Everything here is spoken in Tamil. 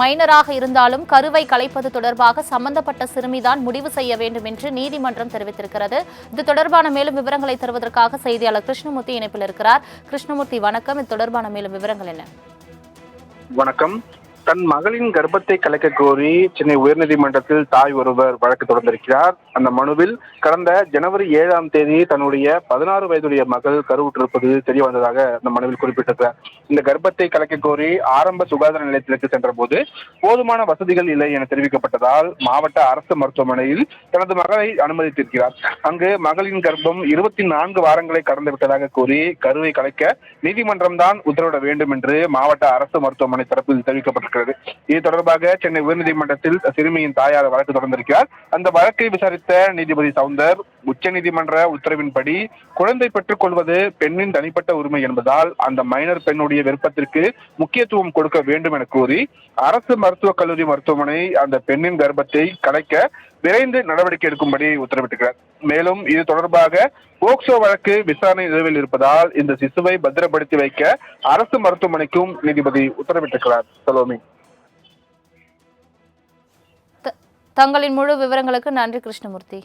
மைனராக இருந்தாலும் கருவை கலைப்பது தொடர்பாக சம்பந்தப்பட்ட சிறுமிதான் முடிவு செய்ய வேண்டும் என்று நீதிமன்றம் தெரிவித்திருக்கிறது. இது தொடர்பான மேலும் விவரங்களை தருவதற்காக செய்தியாளர் கிருஷ்ணமூர்த்தி இணைப்பில் இருக்கிறார். கிருஷ்ணமூர்த்தி வணக்கம். இது தொடர்பான மேலும் விவரங்கள் என்ன? வணக்கம். தன் மகளின் கர்ப்பத்தை கலைக்க கோரி சென்னை உயர்நீதிமன்றத்தில் தாய் ஒருவர் வழக்கு தொடர்ந்திருக்கிறார். அந்த மனுவில் கடந்த ஜனவரி ஏழாம் தேதி தன்னுடைய பதினாறு வயதுடைய மகள் கருவுற்றிருப்பது தெரிய வந்ததாக அந்த மனுவில் குறிப்பிட்டிருக்கிறார். இந்த கர்ப்பத்தை கலைக்க கோரி ஆரம்ப சுகாதார நிலையத்திற்கு சென்ற போது போதுமான வசதிகள் இல்லை என தெரிவிக்கப்பட்டதால் மாவட்ட அரசு மருத்துவமனையில் தனது மகளை அனுமதித்திருக்கிறார். அங்கு மகளின் கர்ப்பம் இருபத்தி நான்கு வாரங்களை கடந்து விட்டதாக கூறி கருவை கலைக்க நீதிமன்றம் தான் உத்தரவிட வேண்டும் என்று மாவட்ட அரசு மருத்துவமனை தரப்பில் தெரிவிக்கப்பட்டிருக்கிறது. இது தொடர்பாக சென்னை உயர்நீதிமன்றத்தில் சிறுமியின் தாயார் வழக்கு தொடர்ந்திருக்கிறார். அந்த வழக்கை விசாரித்த நீதிபதி சவுந்தர் உச்சநீதிமன்ற உத்தரவின்படி குழந்தை பெற்றுக் கொள்வது பெண்ணின் தனிப்பட்ட உரிமை என்பதால் அந்த மைனர் பெண்ணுடைய விருப்பத்திற்கு முக்கியத்துவம் கொடுக்க வேண்டும் என கூறி அரசு மருத்துவக் கல்லூரி மருத்துவமனை அந்த பெண்ணின் கர்ப்பத்தை கலைக்க விரைந்து நடவடிக்கை எடுக்கும்படி உத்தரவிட்டிருக்கிறார். மேலும் இது தொடர்பாக போக்சோ வழக்கு விசாரணை நிலுவையில் இருப்பதால் இந்த சிசுவை பத்திரப்படுத்தி வைக்க அரசு மருத்துவமனைக்கும் நீதிபதி உத்தரவிட்டிருக்கிறார். சலோமி. த- தங்களின் முழு விவரங்களுக்கு நன்றி கிருஷ்ணமூர்த்தி.